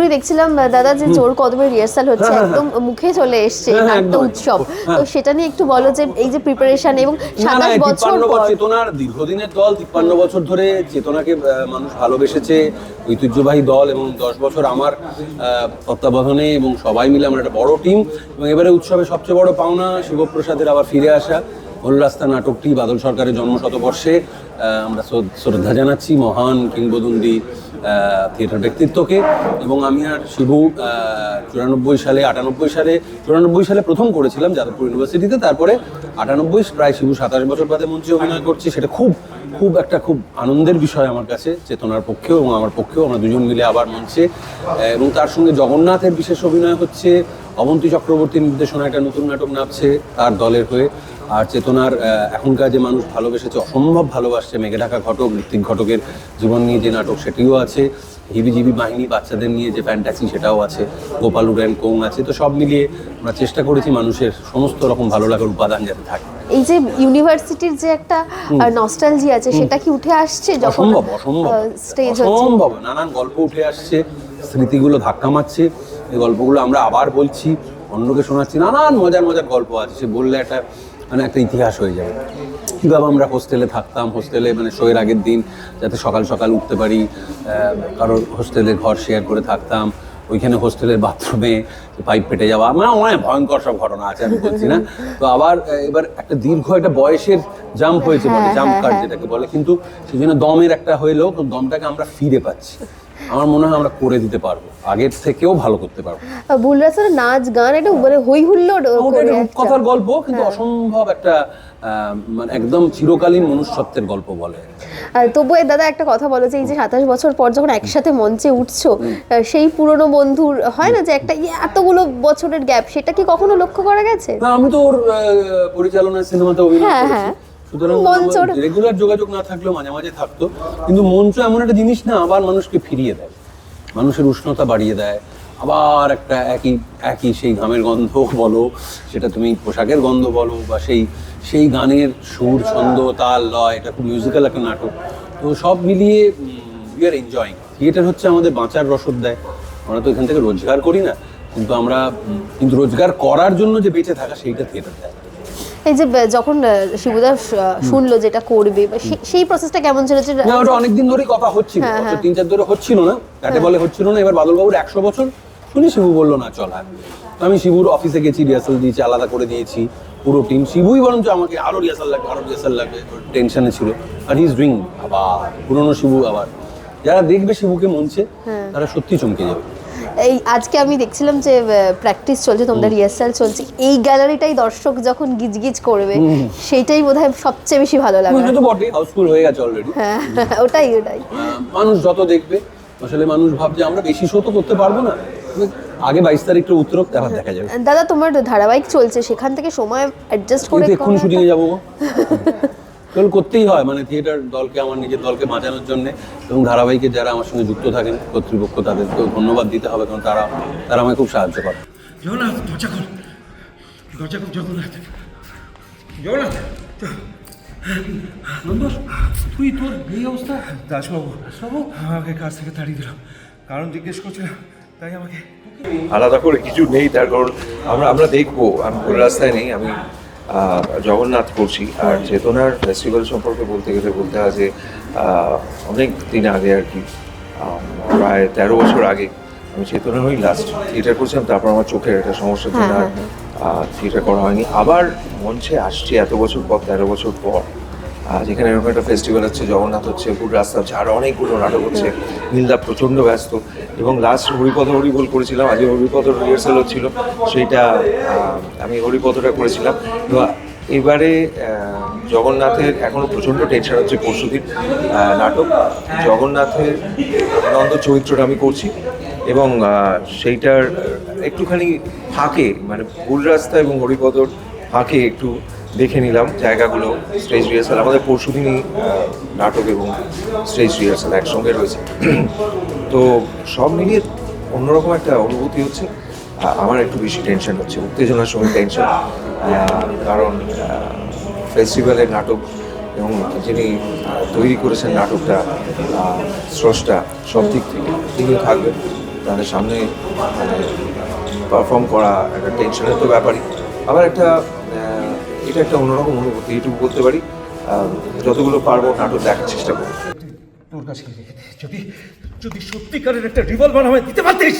এক্ষুনি দেখছিলাম দাদা যে জোর কদমে রিহার্সাল হচ্ছে একদম মুখে চলে এসছে হ্যাঁ, হ্যাঁ, নাট্য একদম। উৎসব। হ্যাঁ। তো সেটা নিয়ে একটু বলো যে এই যে প্রিপারেশন এবং সাতাশ বছর পর চেতনার দীর্ঘদিনের দল তিপ্পান্ন বছর ধরে চেতনাকে মানুষ ভালোবেসেছে ঐতিহ্যবাহী দল এবং দশ বছর আমার তত্ত্বাবধানে এবং সবাই মিলে আমরা একটা বড় টিম এবং এবারে উৎসবে সবচেয়ে বড় পাওনা শিবপ্রসাদের আবার ফিরে আসা। রাস্তা নাটকটি বাদল সরকারের জন্মশতবর্ষে আহ, আমরা শ্রদ্ধা জানাচ্ছি মহান কিংবদন্তি থিয়েটার ব্যক্তিত্বকে এবং আমি আর শিবু চুরানব্বই সালে, আটানব্বই সালে, চুরানব্বই সালে প্রথম করেছিলাম যাদবপুর ইউনিভার্সিটিতে। তারপরে আটানব্বই প্রায় শিবু সাতাশ বছর বাদে মঞ্চে অভিনয় করছি। সেটা খুব খুব একটা খুব আনন্দের বিষয় আমার কাছে, চেতনার পক্ষেও এবং আমার পক্ষেও। আমরা দুজন মিলে আবার মঞ্চে এবং তার সঙ্গে জগন্নাথের বিশেষ অভিনয় হচ্ছে অবন্তী চক্রবর্তীর নির্দেশনা একটা নতুন নাটক নাচছে তার দলের হয়ে। আর চেতনার এখনকার যে মানুষ ভালোবেসেছে অসম্ভব ভালোবাসছে মেঘে ঢাকা ঘটক ঋত্বিক ঘটকের জীবন নিয়ে যে নাটক সেটিও আছে। হিবিজিবি বাহিনী বাচ্চাদের নিয়ে যে ফ্যান্টাসি সেটাও আছে। গোপাল উডেন কোং আছে। তো সব মিলিয়ে আমরা চেষ্টা করেছি মানুষের সমস্ত রকম ভালো লাগার উপাদান যাতে থাকে। এই যে ইউনিভার্সিটির যে একটা নস্টালজি আছে সেটা কি উঠে আসছে যখন অসম্ভব অসম্ভব। স্টেজ অসম্ভব নানান গল্প উঠে আসছে স্মৃতিগুলো ধাক্কা মারছে। এই গল্পগুলো আমরা আবার বলছি অন্যকে শোনাচ্ছি নানান মজার মজার গল্প আছে সে বললে একটা মানে একটা ইতিহাস হয়ে যাবে। কীভাবে আমরা হোস্টেলে থাকতাম হোস্টেলে মানে শোয়ের আগের দিন যাতে সকাল সকাল উঠতে পারি কারোর হোস্টেলে ঘর শেয়ার করে থাকতাম ওইখানে হোস্টেলের বাথরুমে পাইপ ফেটে যাওয়া মানে অনেক ভয়ঙ্কর সব ঘটনা আছে আমি বলছি না। তো আবার এবার একটা দীর্ঘ একটা বয়সের জাম্প হয়েছে বলে হ্যাঁ, জাম্প হ্যাঁ, কাট হ্যাঁ। যেটাকে বলে কিন্তু সেই জন্য দমের একটা হইল দমটাকে আমরা ফিরে পাচ্ছি। আমার মনে হয় আমরা করে দিতে পারব আগের থেকেও ভালো করতে পারব। বুলরাসের নাচ গান এটা মানে হই হুল্লোড় একটা। গল্প কিন্তু অসম্ভব একটা মানে একদম চিরকালীন মনুষ্যত্বের গল্প বলে। তবু দাদা একটা কথা বলো যে এই যে সাতাশ বছর পর যখন একসাথে মঞ্চে উঠছো সেই পুরনো বন্ধুর হয় না যে একটা ইয়ে এতগুলো বছরের গ্যাপ সেটা কি কখনো লক্ষ্য করা গেছে? না আমি তো ওর আহ, পরিচালনায় সিনেমাতে অভিনয় হ্যাঁ, করেছি। হ্যাঁ। সুতরাং রেগুলার যোগাযোগ না থাকলেও মাঝে মাঝে থাকতো। কিন্তু মঞ্চ এমন একটা জিনিস না আবার মানুষকে ফিরিয়ে দেয়। মানুষের উষ্ণতা বাড়িয়ে দেয়। আবার একটা একই একই সেই ঘামের গন্ধ বলো সেটা তুমি পোশাকের গন্ধ বলো বা সেই সেই গানের সুর ছন্দ তাল লয় এটা খুব মিউজিক্যাল একটা নাটক। তো সব মিলিয়ে উই আর এনজয়িং থিয়েটার হচ্ছে আমাদের বাঁচার রসদ দেয়। আমরা তো এখান থেকে রোজগার করি না। কিন্তু আমরা কিন্তু রোজগার করার জন্য যে বেঁচে থাকা সেইটা থিয়েটার দেয়। এই যে যখন শিবুদা শুনলো যেটা করবে সেই প্রসেসটা কেমন ছিল যে না ওটা অনেকদিন ধরেই কথা হচ্ছিল। হ্যাঁ, হ্যাঁ। তিন চার ধরে হচ্ছিল না। তাতে বলে হচ্ছিল না। এবার বাদলবাবুর একশো বছর শুনি শিবু বলল না চল হ্যাঁ তো আমি শিবুর অফিসে গেছি রিহার্সাল দিয়েছি আলাদা করে দিয়েছি পুরো টিম শিবুই বরঞ্চ আমাকে আরও রিহার্সাল লাগবে আরও রিহার্সাল লাগবে। টেনশনে ছিল। আর হি ইজ ডুইং আবার পুরনো শিবু আবার। যারা দেখবে শিবুকে মঞ্চে হ্যাঁ। তারা সত্যি চমকে যাবে। এই আজকে আমি দেখছিলাম যে প্র্যাকটিস চলছে তোমাদের রিহার্সাল চলছে। এই গ্যালারিটাই দর্শক যখন গিজগিজ করবে সেইটাই বোধহয় সবচেয়ে বেশি ভালো লাগবে সেটা তো বটে হাউসফুল হয়ে গেছে অলরেডি হ্যাঁ ওটাই ওটাই। মানুষ যত দেখবে আসলে মানুষ ভাবছে আমরা বেশি শো তো করতে পারব না। আগে বাইশ তারিখটা উত্তরক তারপর দেখা যাবে। দাদা তোমার ধারাবাহিক চলছে সেখান থেকে সময় অ্যাডজাস্ট করে কিন্তু এক্ষুনি শুটিংয়ে যাব চল করতেই হয়? মানে থিয়েটার দলকে আমার নিজের দলকে বাঁচানোর জন্য এবং ধারাবাহিকের যারা আমার সঙ্গে যুক্ত থাকেন কর্তৃপক্ষ তাদেরকেও ধন্যবাদ দিতে হবে কারণ তারা তারা আমায় খুব সাহায্য করে। জগন্নাথ দরজা খোল। দরজা খোল জগন্নাথ। জগন্নাথ নন্দ তুই তোর এই অবস্থা? দাসবাবু দাসবাবু আমাকে কাজ থেকে তাড়িয়ে দিলাম। কারণ জিজ্ঞেস করছিলাম তাই আমাকে আলাদা করে কিছু নেই তার কারণ আমরা আমরা দেখব আমি কোনো রাস্তায় নেই আমি জগন্নাথ করছি আর চেতনার ফেস্টিভ্যাল সম্পর্কে বলতে গেলে বলতে হয় যে অনেক দিন আগে আর কি প্রায় তেরো বছর আগে আমি চেতনা হই লাস্ট থিয়েটার করছিলাম তারপর আমার চোখের একটা সমস্যা জন্য আর থিয়েটার করা হয়নি। আবার মঞ্চে আসছি এত বছর পর তেরো বছর পর। যেখানে এরকম একটা ফেস্টিভ্যাল হচ্ছে, জগন্নাথ হচ্ছে রাস্তা হচ্ছে আরও অনেকগুলো নাটক হচ্ছে। নীলদা প্রচণ্ড ব্যস্ত এবং লাস্ট হরিপদ হরিবোল করেছিলাম, আজকে হরিপদ রিহার্সাল হচ্ছিল সেইটা আমি হরিপদটা করেছিলাম। তো এবারে জগন্নাথের এখনও প্রচণ্ড টেনশন হচ্ছে পরশুদিন নাটক। জগন্নাথের নন্দ চরিত্রটা আমি করছি এবং সেইটার একটুখানি ফাঁকে মানে ভুল রাস্তা এবং হরিপদর ফাঁকে একটু দেখে নিলাম জায়গাগুলো স্টেজ রিহার্সাল আমাদের পরশু দিনই নাটক এবং স্টেজ রিহার্সাল একসঙ্গে রয়েছে। তো সব মিলিয়ে অন্যরকম একটা অনুভূতি হচ্ছে। আমার একটু বেশি টেনশন হচ্ছে, উত্তেজনার সময় টেনশন কারণ ফেস্টিভ্যালের নাটক এবং যিনি তৈরি করেছেন নাটকটা স্রষ্টা, সব দিক থেকে তিনি থাকবেন। তাদের সামনে মানে পারফর্ম করা একটা টেনশনের তো ব্যাপারই। আবার একটা এটা একটা অন্যরকম অনুভূতি এটুকু বলতে পারি। যতগুলো পারব নাটক দেখার চেষ্টা করব। তোর কাছে রেখে দে। যদি যদি সত্যিকারের একটা রিভলভার আমায় দিতে পারতিস?